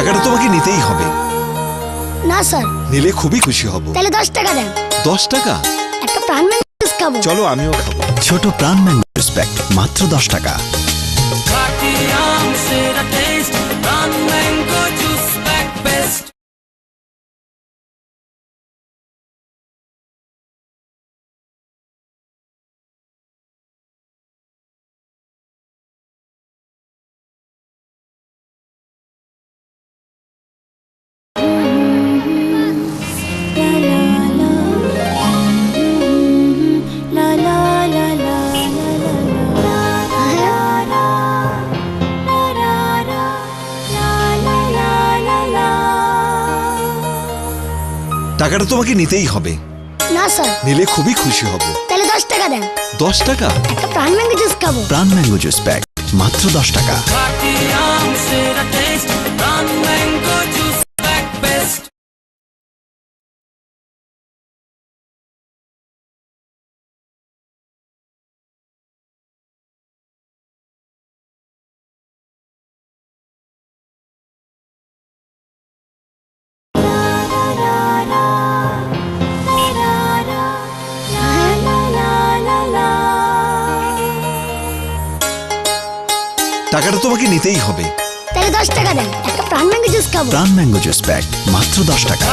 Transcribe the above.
টাকাটা তোমাকে নিতেই হবে। না স্যার। নিলে খুবই খুশি হব। তাহলে দশ টাকা দেন। দশ টাকা? একটা প্রাণ ম্যাঙ্গো খাব। চলো আমিও খাব। ছোট প্রাণ ম্যাঙ্গো প্যাক মাত্র দশ টাকা। টাকাটা তোমাকে নিতেই হবে। না স্যার। নিলে খুবই খুশি হব। তাহলে দশ টাকা দেন। দশ টাকা? একটা প্রাণ ম্যাঙ্গো জুস খাব। প্রাণ ম্যাঙ্গো জুস প্যাক মাত্র দশ টাকা। টাকাটা তোমাকে নিতেই হবে। তাহলে দশ টাকা দেন একটা প্রাণ ম্যাঙ্গো জুস খাব। প্রাণ ম্যাঙ্গো জুস প্যাক মাত্র দশ টাকা।